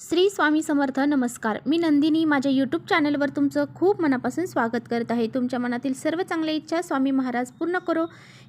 श्री स्वामी समर्थ नमस्कार. मी नंदिनी. माझ्या यूट्यूब चॅनलवर तुमचं खूप मनापासून स्वागत करत आहे. तुमच्या मनातील सर्व चांगल्या इच्छा स्वामी महाराज पूर्ण करो.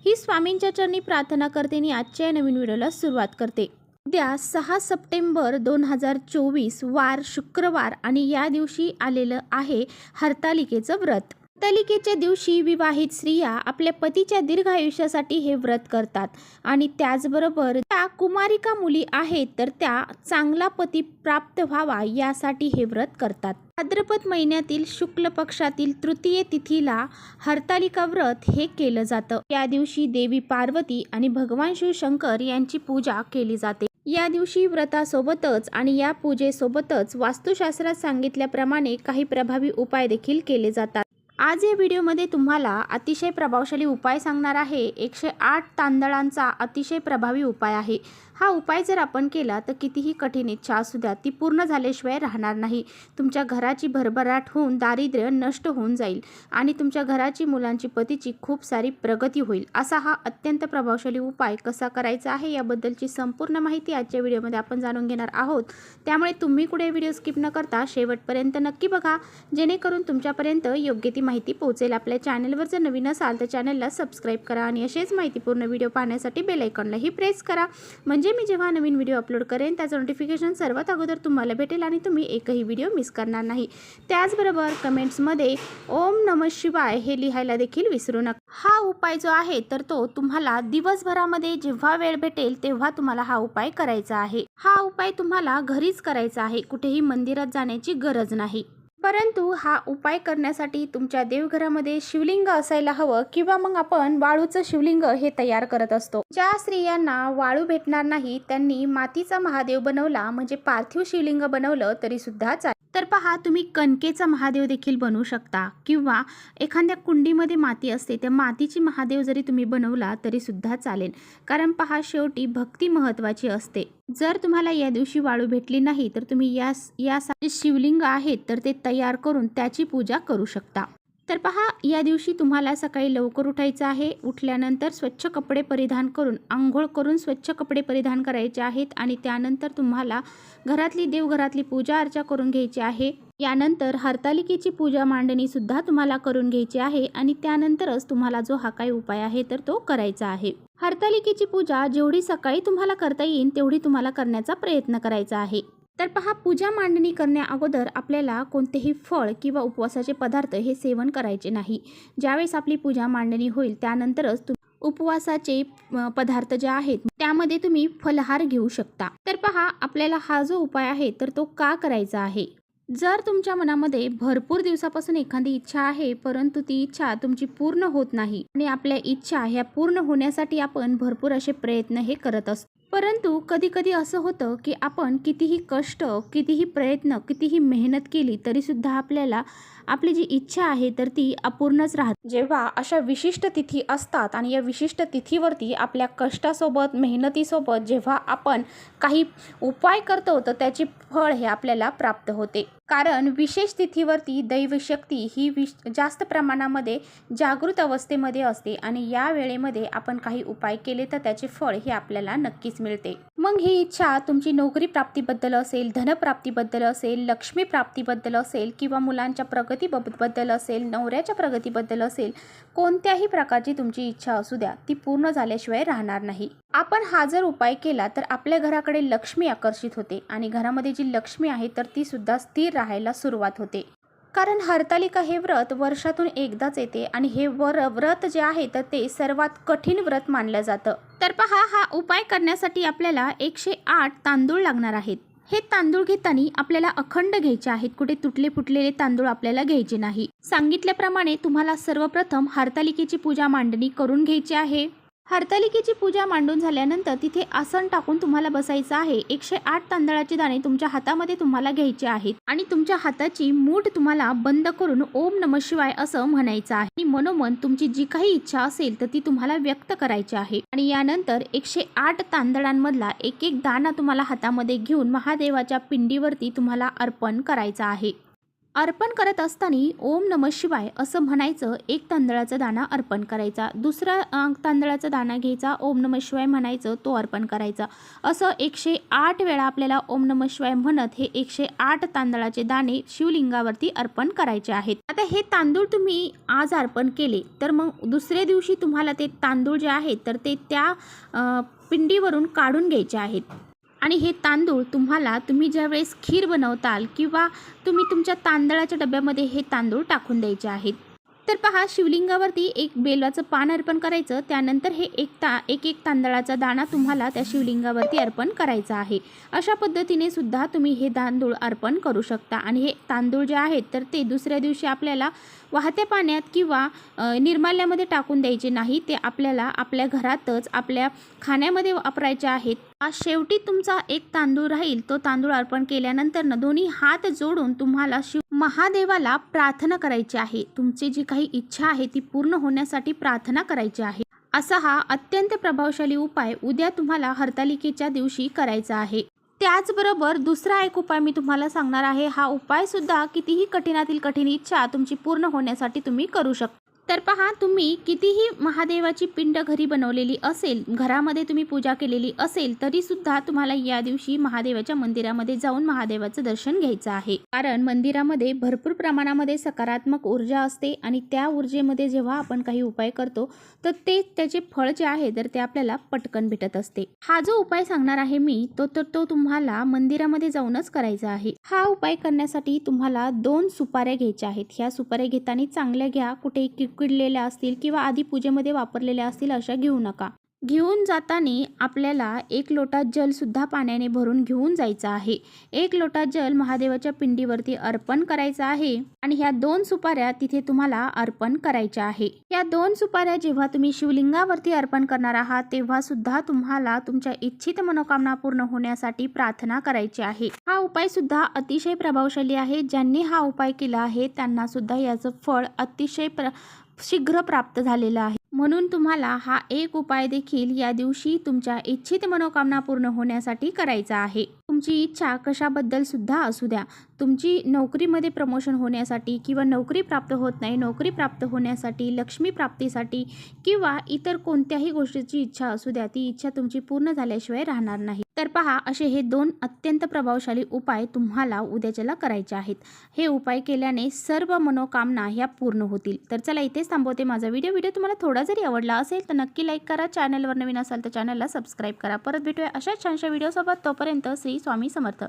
ही स्वामींच्या चरणी प्रार्थना करते आणि आजच्या या नवीन व्हिडिओला सुरुवात करते. उद्या सहा सप्टेंबर दोन हजार चोवीस वार शुक्रवार आणि या दिवशी आलेलं आहे हरतालिकेचं व्रत. तलिकेच्या दिवशी विवाहित स्त्रिया आपल्या पतीच्या दीर्घ आयुष्यासाठी हे व्रत करतात. आणि त्याचबरोबर त्या कुमारिका मुली आहेत तर त्या चांगला पती प्राप्त व्हावा यासाठी हे व्रत करतात. भाद्रपद महिन्यातील शुक्ल पक्षातील तृतीय तिथीला हरतालिका व्रत हे केलं जातं. या दिवशी देवी पार्वती आणि भगवान शिवशंकर यांची पूजा केली जाते. या दिवशी व्रतासोबतच आणि या पूजेसोबतच वास्तुशास्त्रात सांगितल्याप्रमाणे काही प्रभावी उपाय देखील केले जातात. आज या व्हिडिओमध्ये तुम्हाला अतिशय प्रभावशाली उपाय सांगणार आहे. एकशे आठ तांदळांचा अतिशय प्रभावी उपाय आहे. हा उपाय जर आपण केला तर कितीही कठीण इच्छा असू द्या ती पूर्ण झाल्याशिवाय राहणार नाही. तुमच्या घराची भरभराट होऊन दारिद्र्य नष्ट होऊन जाईल आणि तुमच्या घराची मुलांची पतीची खूप सारी प्रगती होईल. असा हा अत्यंत प्रभावशाली उपाय कसा करायचा आहे याबद्दलची संपूर्ण माहिती आजच्या व्हिडिओमध्ये आपण जाणून घेणार आहोत. त्यामुळे तुम्ही कुठे व्हिडिओ स्किप न करता शेवटपर्यंत नक्की बघा जेणेकरून तुमच्यापर्यंत योग्य ती माहिती पोहोचेल. आपल्या चॅनलवर जर नवीन असाल तर चॅनलला सबस्क्राईब करा आणि असेच माहितीपूर्ण व्हिडिओ पाहण्यासाठी बेलायकॉनलाही प्रेस करा. म्हणजे म्हणजे मी जेव्हा नवीन व्हिडिओ अपलोड करेन त्याचं नोटिफिकेशन सर्वात अगोदर तुम्हाला भेटेल आणि तुम्ही एकही व्हिडिओ मिस करणार नाही. त्याचबरोबर कमेंट्समध्ये ओम नम शिवाय हे लिहायला देखील विसरू नका. हा उपाय जो आहे तर तो तुम्हाला दिवसभरामध्ये जेव्हा वेळ भेटेल तेव्हा तुम्हाला हा उपाय करायचा आहे. हा उपाय तुम्हाला घरीच करायचा आहे. कुठेही मंदिरात जाण्याची गरज नाही. परंतु हा उपाय करण्यासाठी तुमच्या देवघरामध्ये शिवलिंग असायला हवं किंवा मग आपण वाळूचं शिवलिंग हे तयार करत असतो. ज्या स्त्रियांना वाळू भेटणार नाही त्यांनी मातीचा महादेव बनवला म्हणजे पार्थिव शिवलिंग बनवलं तरी सुद्धा चालेल. तर पहा तुम्ही कणकेचा महादेव देखील बनवू शकता. किंवा एखाद्या कुंडीमध्ये माती असते त्या मातीची महादेव जरी तुम्ही बनवला तरी सुद्धा चालेल. कारण पहा शेवटी भक्ती महत्त्वाची असते. जर तुम्हाला या दिवशी वाळू भेटली नाही तर तुम्ही या या शिवलिंग आहेत तर ते तयार करून त्याची पूजा करू शकता. तर पहा या दिवशी तुम्हाला सकाळी लवकर उठायचं आहे. उठल्यानंतर स्वच्छ कपडे परिधान करून आंघोळ करून स्वच्छ कपडे परिधान करायचे आहेत आणि त्यानंतर तुम्हाला घरातली देवघरातली पूजा अर्चा करून घ्यायची आहे. यानंतर हरतालिकेची पूजा मांडणीसुद्धा तुम्हाला करून घ्यायची आहे आणि त्यानंतरच तुम्हाला जो हा काही उपाय आहे तर तो करायचा आहे. हरतालिकेची पूजा जेवढी सकाळी तुम्हाला करता येईल तेवढी तुम्हाला करण्याचा प्रयत्न करायचा आहे. तर पहा पूजा मांडणी करण्याअगोदर आपल्याला कोणतेही फळ किंवा उपवासाचे पदार्थ हे सेवन करायचे नाही. ज्यावेळेस आपली पूजा मांडणी होईल त्यानंतरच उपवासाचे पदार्थ जे आहेत त्यामध्ये तुम्ही फलहार घेऊ शकता. तर पहा आपल्याला हा जो उपाय आहे तर तो का करायचा आहे? जर तुमच्या मनामध्ये भरपूर दिवसापासून एखादी इच्छा आहे परंतु ती इच्छा तुमची पूर्ण होत नाही आणि आपल्या इच्छा ह्या पूर्ण होण्यासाठी आपण भरपूर असे प्रयत्न हे करत असतो. परंतु कधीकधी असं होतं की आपण कितीही कष्ट कितीही प्रयत्न कितीही मेहनत केली तरीसुद्धा आपल्याला आपली जी इच्छा आहे तर ती अपूर्णच राहते. जेव्हा अशा विशिष्ट तिथी असतात आणि या विशिष्ट तिथीवरती आपल्या कष्टासोबत मेहनतीसोबत जेव्हा आपण काही उपाय करतो तर त्याची फळ हे आपल्याला प्राप्त होते. कारण विशेष तिथीवरती दैवशक्ती ही विश जास्त प्रमाणामध्ये जागृत अवस्थेमध्ये असते आणि या वेळेमध्ये आपण काही उपाय केले तर त्याचे फळ हे आपल्याला नक्कीच मिळते. मग ही इच्छा तुमची नोकरी प्राप्तीबद्दल असेल धनप्राप्तीबद्दल असेल लक्ष्मी प्राप्तीबद्दल असेल किंवा मुलांच्या प्रगतीबद्दल असेल नवऱ्याच्या प्रगतीबद्दल असेल कोणत्याही प्रकारची तुमची इच्छा असू द्या ती पूर्ण झाल्याशिवाय राहणार नाही. आपण हा जर उपाय केला तर आपल्या घराकडे लक्ष्मी आकर्षित होते आणि घरामध्ये जी लक्ष्मी आहे तर ती सुद्धा स्थिर राहायला सुरुवात होते. कारण हरतालिका हे व्रत वर्षातून एकदाच येते आणि हे वर व्रत जे आहे तर ते सर्वात कठीण व्रत मानलं जातं. तर पहा हा उपाय करण्यासाठी आपल्याला एकशे आठ तांदूळ लागणार आहेत. हे तांदूळ घेताना आपल्याला अखंड घ्यायचे आहेत. कुठे तुटले फुटलेले तांदूळ आपल्याला घ्यायचे नाही. सांगितल्याप्रमाणे तुम्हाला सर्वप्रथम हरतालिकेची पूजा मांडणी करून घ्यायची आहे. हरतालिकेची पूजा मांडून झाल्यानंतर तिथे आसन टाकून तुम्हाला बसायचं आहे. एकशे आठ तांदळाचे दाणे तुमच्या हातामध्ये तुम्हाला घ्यायचे आहेत आणि तुमच्या हाताची मूठ तुम्हाला बंद करून ओम नम शिवाय असं म्हणायचं आहे. आणि मनोमन तुमची जी काही इच्छा असेल तर ती तुम्हाला व्यक्त करायची आहे. आणि यानंतर एकशे आठ तांदळांमधला एक एक दाणा तुम्हाला हातामध्ये घेऊन महादेवाच्या पिंडीवरती तुम्हाला अर्पण करायचा आहे. अर्पण करत असताना ओम नम शिवाय असं म्हणायचं एक तांदळाचा दाणा अर्पण करायचा. दुसरा तांदळाचा दाणा घ्यायचा ओम नम शिवाय म्हणायचं तो अर्पण करायचा. असं एकशे आठ वेळा आपल्याला ओम नम शिवाय म्हणत हे एकशे आठ तांदळाचे दाणे शिवलिंगावरती अर्पण करायचे आहेत. आता हे तांदूळ तुम्ही आज अर्पण केले तर मग दुसऱ्या दिवशी तुम्हाला ते तांदूळ जे आहेत तर ते त्या पिंडीवरून काढून घ्यायचे आहेत. आणि हे तांदूळ तुम्हाला तुम्ही ज्यावेळेस खीर बनवताल किंवा तुम्ही तुमच्या तांदळाच्या डब्यामध्ये हे तांदूळ टाकून द्यायचे आहेत. तर पहा शिवलिंगावरती एक बेलाचं पान अर्पण करायचं त्यानंतर हे एक ता एक एक तांदळाचा दाणा तुम्हाला त्या शिवलिंगावरती अर्पण करायचा आहे. अशा पद्धतीने सुद्धा तुम्ही हे तांदूळ अर्पण करू शकता. आणि हे तांदूळ जे आहेत तर ते दुसऱ्या दिवशी आपल्याला वाहत्या पाण्यात किंवा निर्माल्यामध्ये टाकून द्यायचे नाही. ते आपल्याला आपल्या घरातच आपल्या खाण्यामध्ये वापरायचे आहेत. आज शेवटी तुमचा एक तांदूळ राहील तो तांदूळ अर्पण केल्यानंतर न दोन्ही हात जोडून तुम्हाला शिव महादेवाला प्रार्थना करायची आहे. तुमची जी काही इच्छा आहे ती पूर्ण होण्यासाठी प्रार्थना करायची आहे. असा हा अत्यंत प्रभावशाली उपाय उद्या तुम्हाला हरतालिकेच्या दिवशी करायचा आहे. त्याचबरोबर दुसरा एक उपाय मी तुम्हाला सांगणार आहे. हा उपाय सुद्धा कितीही कठीणातील कठीण इच्छा तुमची पूर्ण होण्यासाठी तुम्ही करू शकता. तर पहा तुम्ही कितीही महादेवाची पिंड घरी बनवलेली असेल घरामध्ये तुम्ही पूजा केलेली असेल तरी सुद्धा तुम्हाला या दिवशी महादेवाच्या मंदिरामध्ये जाऊन महादेवाचं दर्शन घ्यायचं आहे. कारण मंदिरामध्ये भरपूर प्रमाणामध्ये सकारात्मक ऊर्जा असते आणि त्या ऊर्जेमध्ये जेव्हा आपण काही उपाय करतो तर ते त्याचे फळ जे आहे तर ते आपल्याला पटकन भेटत असते. हा जो उपाय सांगणार आहे मी तो तर तो तुम्हाला मंदिरामध्ये जाऊनच करायचा आहे. हा उपाय करण्यासाठी तुम्हाला दोन सुपाऱ्या घ्यायच्या आहेत. ह्या सुपाऱ्या घेताना चांगल्या घ्या कुठे उकडलेल्या असतील किंवा आधी पूजेमध्ये वापरलेल्या असतील अशा घेऊ नका. घेऊन जाताना आपल्याला एक लोटा जलसुद्धा पाण्याने भरून घेऊन जायचं आहे. एक लोटा जल महादेवाच्या पिंडीवरती अर्पण करायचं आहे आणि ह्या दोन सुपाऱ्या तिथे तुम्हाला अर्पण करायच्या आहे. या दोन सुपाऱ्या जेव्हा तुम्ही शिवलिंगावरती अर्पण करणार आहात तेव्हा सुद्धा तुम्हाला तुमच्या इच्छित मनोकामना पूर्ण होण्यासाठी प्रार्थना करायची आहे. हा उपाय सुद्धा अतिशय प्रभावशाली आहे. ज्यांनी हा उपाय केला आहे त्यांना सुद्धा याचं फळ अतिशय प्र शीघ्र प्राप्त झालेला आहे. म्हणून तुम्हाला हा एक उपाय देखील या दिवशी तुमच्या इच्छित मनोकामना पूर्ण होण्यासाठी करायचा आहे. तुमची इच्छा कशाबद्दल सुद्धा असू द्या. तुमची नोकरीमध्ये प्रमोशन होण्यासाठी किंवा नोकरी प्राप्त होत नाही नोकरी प्राप्त होण्यासाठी लक्ष्मी प्राप्तीसाठी किंवा इतर कोणत्याही गोष्टीची इच्छा असू द्या ती इच्छा तुमची पूर्ण झाल्याशिवाय राहणार नाही. तर पहा असे हे दोन अत्यंत प्रभावशाली उपाय तुम्हाला उद्याच्याला करायचे आहेत. हे उपाय केल्याने सर्व मनोकामना ह्या पूर्ण होतील. तर चला इथेच थांबवते माझा व्हिडिओ. व्हिडिओ तुम्हाला थोडा जरी आवडला असेल तर नक्की लाईक करा. चॅनलवर नवीन असाल तर चॅनलला सबस्क्राईब करा. परत भेटूया अशाच छानशा व्हिडिओसोबत. तोपर्यंत श्री स्वामी समर्थ.